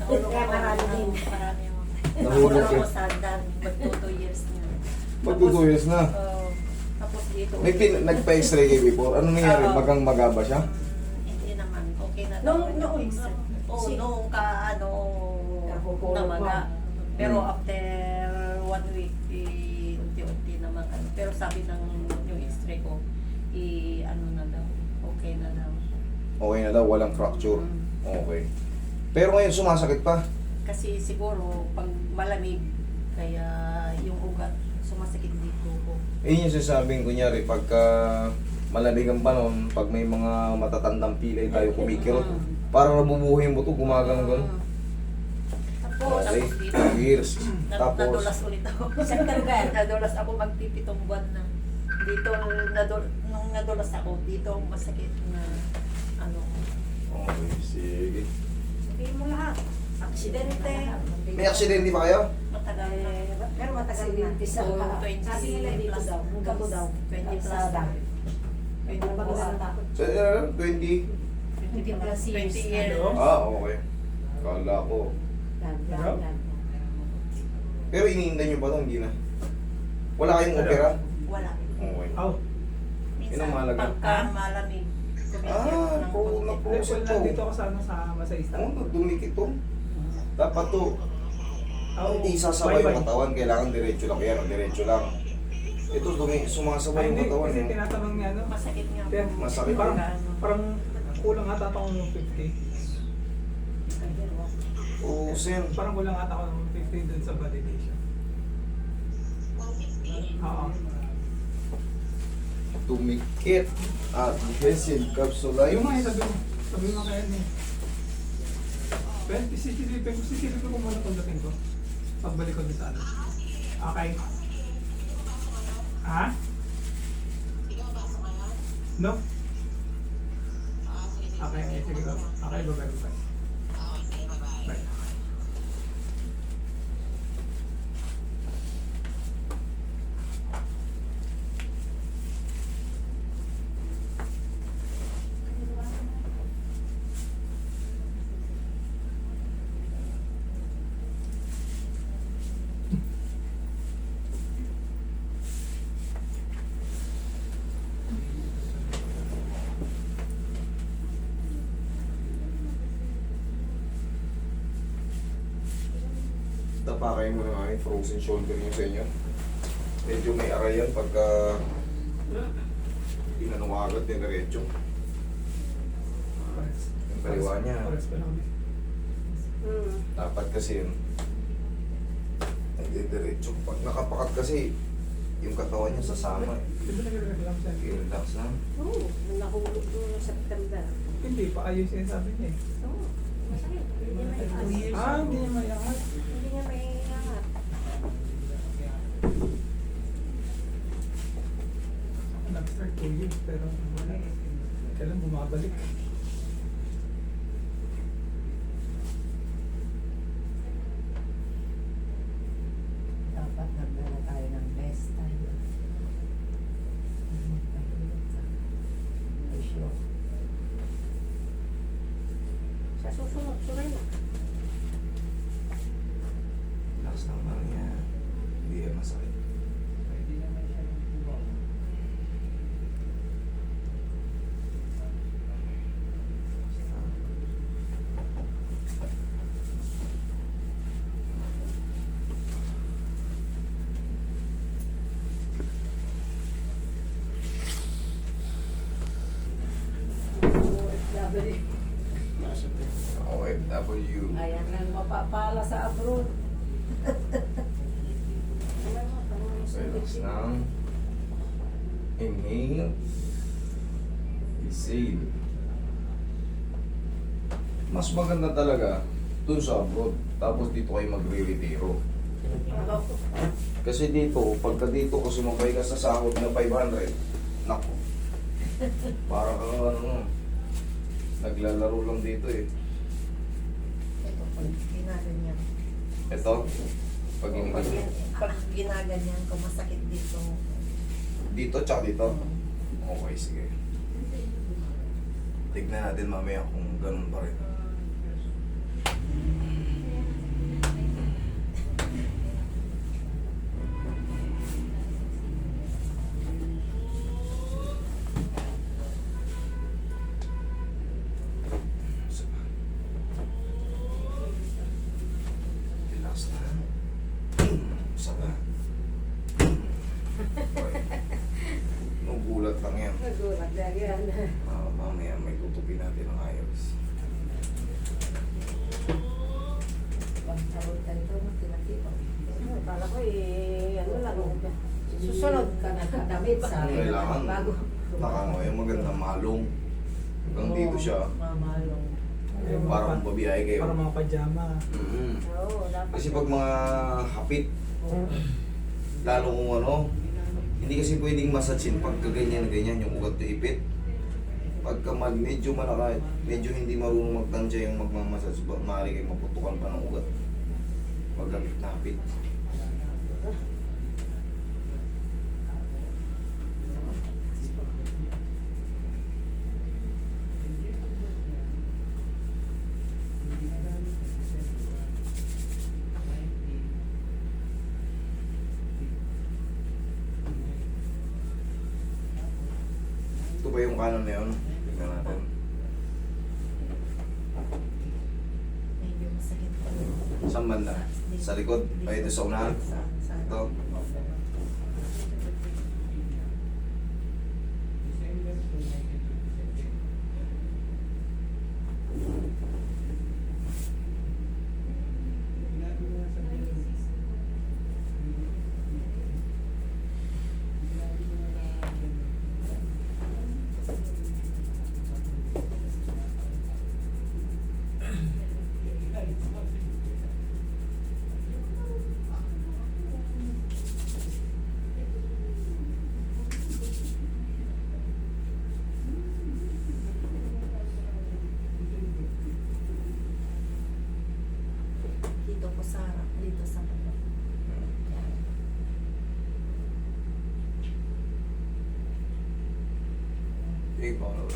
Kaya ako marami din. Marami ako. Nahulog ako eh. sa dan, magto two years na. Magtutuyos na. Oo. tapos dito. May pin, nagpa-x-ray kayo before. Ano nangyari? Oo. Bagang magaba siya? Hindi naman. Okay na Nung- daw. nung- Nag-fix. Oo, si- nung ka, ano, Napupulot namaga. mo. Pero Hmm. after one week, eh, unti-unti naman. Ano. Pero sabi ng yung x-ray ko, i, ano na daw, okay na daw. Okay na daw, walang fracture. Mm. Okay. Pero ngayon sumasakit pa. Kasi siguro, pag malamig, kaya yung ugat, sumasakit dito ko. Eh yun yung sasabing, kunyari, pagka malamig ang panahon, pag may mga matatandang pilay tayo kumikirot, Mm. para nabubuhay yung buto, gumagano gano'n. Mm. Tapos, Okay, tapos dito, years. na- Tapos, nadulas ulit ako. Saan ka lugar? nadulas ako magpipitong buwan na. Dito, nadul nung nadulas ako, dito masakit na, ano, okay, sige. Sabihin mo lahat. Aksidente. May aksidente ba kayo? matagal. Pero matagal na. 20 Sabi nila dito plus. daw. Hanggang ko daw. 20 plus. Kalsada. 20 Ano ba plus. ata? So, uh, 20? 20 plus 20 20 years. Ah, okay. Kala ko. Yan. Pero iniinda nyo ba ito? Hindi na. Wala kayong opera? Wala. Okay. Aw, Minsan, pagka malamig, Ah, po, konti. naku. level na dito ako sa ano sa Masayista. Ano, dumikit to. Dapat to, Aw, hindi sasabay yung katawan. Kailangan diretso lang. Yan, diretso lang. Ito, dumi, Ay, sumasabay yung hindi, katawan. kasi Eh. tinatanong niya ano. Masakit nga Kaya, po. Masakit. Parang, parang kulang ata ako ng 50. Oo, Sen. Parang kulang ata ako ng 50 dun sa validation. Oo. Tumikit. Adhesive capsule. Yung mga sabi mo, sabi mo kaya niya. Pero sisilipin ko, sisilipin ko muna pagdating ko. Pagbalik ko sa ano. Okay. Ha? No? Okay, sige ko. Okay, bye-bye, bye-bye. Tapakay mo na nga yung frozen shoulder nyo sa inyo. Medyo may aray yan pagka inano ka agad, diretso. Yung kaliwa niya. Lang. Hmm. Dapat kasi yun. Nagdidiretso. Pag nakapakat kasi, yung katawan niya sasama. eh. I-relax na. Oo. Nahulog noong September. Hindi, paayos yung sabi niya eh. Oo. Ah, hindi niya mayangat. Hindi niya may angat. Nag-start two years, pero wala. Kailan bumabalik? Dapat nagdala tayo ng best time. Ay, sure. Sa susunod, suray mo. Relax lang lang yan. Hindi yan masakit. OFW. Ayan lang mapapala sa abroad. Relax lang. Inhale. Exhale. Mas maganda talaga dun sa abroad. Tapos dito kayo magre-retiro. Kasi dito, pagka dito ka sumabay ka sa sahod na 500, nako. Para kang ano, naglalaro lang dito eh. Ito, pag ginaganyan. Ito, pag Pag, inigal pag ginaganyan ko, masakit dito. Dito, tsaka dito. Okay, sige. Tignan natin mamaya kung ganun pa rin. Lagyan. Ah, mamaya may tutupin natin ng ayos. Pagtawag tayo ito, tinakita. Kala ko eh, ano lang. Susunod ka na kadamit sa Kailangan. bago. Nakano, yung magandang malong. Hanggang dito siya. Mamalong. Yung mga Parang pa- babiyahe kayo. Parang mga pajama. Mm. Oo, dapat. Kasi pag mga hapit, lalo kung ano, hindi kasi pwedeng masatsin pag ganyan na ganyan yung ugat na ipit. Pagka mag, medyo malaki, medyo hindi marunong magtansya yung magmamasage, ba- maaari kayo maputukan pa ng ugat. Pag hapit na hapit. Ito ba yung kanan na yun? Tignan natin. Saan banda? Sa likod? Ay, ito sa unahan? Ito? Dito ko sa harap, dito sa harap. Yan. Eh, paano?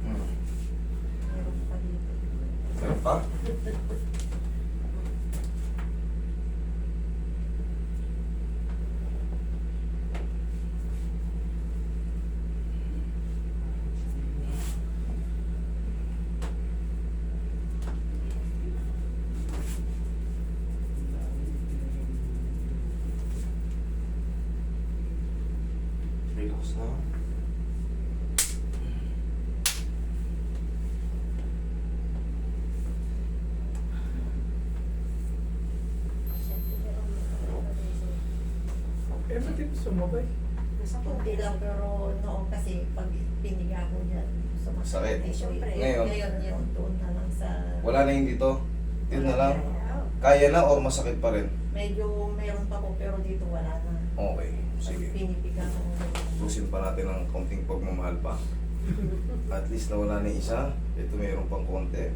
Hmm. Meron pa dito. Meron pa? Relax na. Eh, ba't ito sumabay? Kunti lang pero noon kasi pag piniga ko dyan, sumasakit. Sakit. Eh, syempre, Ngayon? Ngayon yun, doon na lang sa... Wala na yung dito? Dito na lang? Kaya na or masakit pa rin? Medyo meron pa ko pero dito wala na. Okay, sige. Pinipiga ko. Tusin pa natin ng konting pagmamahal pa. At least nawala na isa. Ito mayroon pang konti.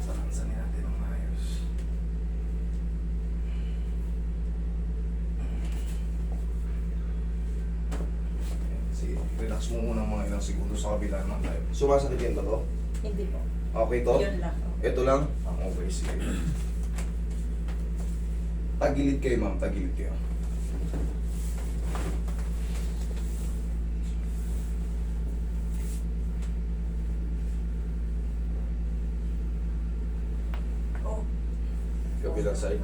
Sakansanin natin ng maayos. Ayan, Sige, relax mo muna mga ilang segundo sa kabila naman tayo. Sumasakit yan ba to? Hindi po. Okay to? Yun lang. Ito lang? Okay, sige. Tagilid kayo ma'am, tagilid kayo. Oh. Kabilang side.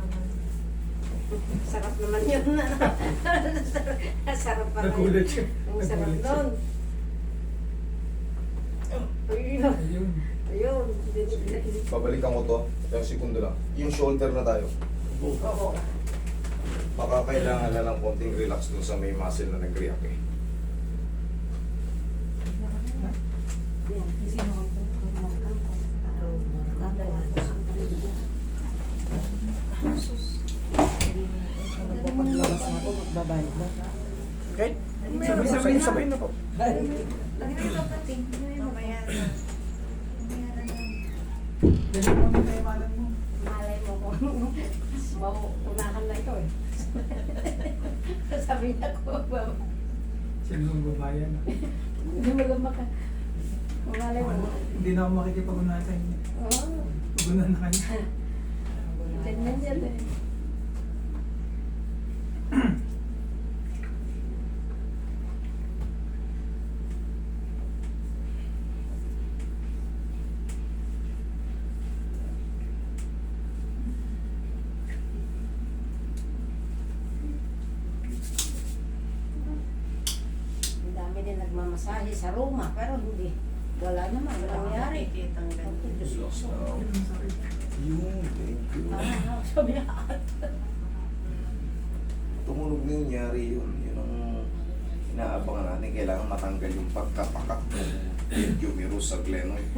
Sarap naman yun. Sarap pa rin. Nagulat siya. Ang sarap Nagulat Babalikan ko to. Yung segundo lang. Yung shoulder na tayo. Oo. Baka kailangan na lang konting relax dun sa may muscle na nag-react eh. Paglabas na ako, magbabayad na. Okay? Sabay-sabay na. Sabay na po. Mamaya na. Dali mo ang kaimanan mo. Malay mo kung mauunahan na ito eh. Sabi niya ko, baba. Siya nung babayan. Hindi mo lang maka... Umalay mo. Ano, hindi na ako makikipag-unahan sa inyo. Oo. Pag-unahan na kanya. Ganyan yan eh. Ang dami din nagmamasahe sa Roma, pero hindi. Wala naman, walang nangyari. Nakikitang ganun. Diyos ko. Yun, thank you. Ah, sabi niya. Tumunog na yun, yari yun. Yun ang inaabangan natin. Kailangan matanggal yung pagkapakat ng humerus sa glenoid.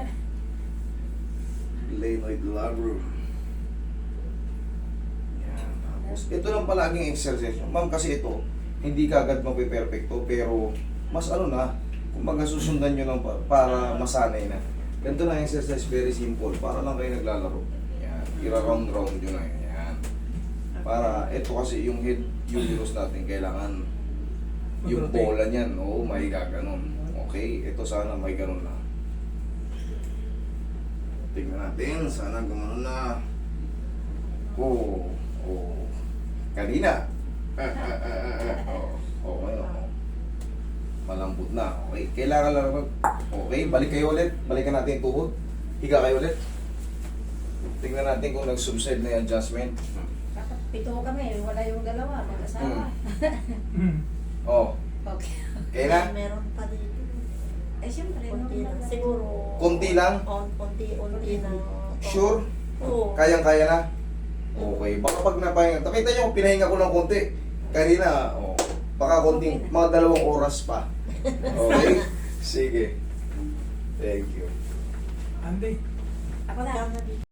Glenoid labrum. Yan. Tapos, ito lang palaging exercise. Ma'am, kasi ito, hindi kagad mapiperfecto, pero mas ano na, kumbaga susundan nyo lang pa- para masanay na. Ganito lang exercise, very simple. Para lang kayo naglalaro. Yan. Ira-round-round nyo na yun. Yan. Para, ito kasi yung head humerus natin, kailangan yung Mag-rotate. bola niyan, oo, may gaganon. Okay, ito sana may ganon na. Tingnan natin, sana gumanon na. Oo, oo. Kanina. Ah, ah, ah, ah, ah. Oo, oo, ngayon, oo. Malambot na, okay. Kailangan lang mag... Okay, balik kayo ulit. Balikan natin yung tuhod. Higa kayo ulit. Tingnan natin kung nag-subside na yung adjustment. Dapat pito kami, wala yung dalawa, mag-asawa. Hmm. Oh, Okay. na? Meron pa dito. Eh, siyempre, Konti lang. lang. Siguro. Konti lang? On- Konti-unti ng... Sure? Oo. Kayang-kaya na? Okay. Baka pag napahinga. Nakita nyo, pinahinga ko ng konti. Kanina, oh, baka konting, mga dalawang oras pa. Okay? Sige. Thank you. Andy. Ako na.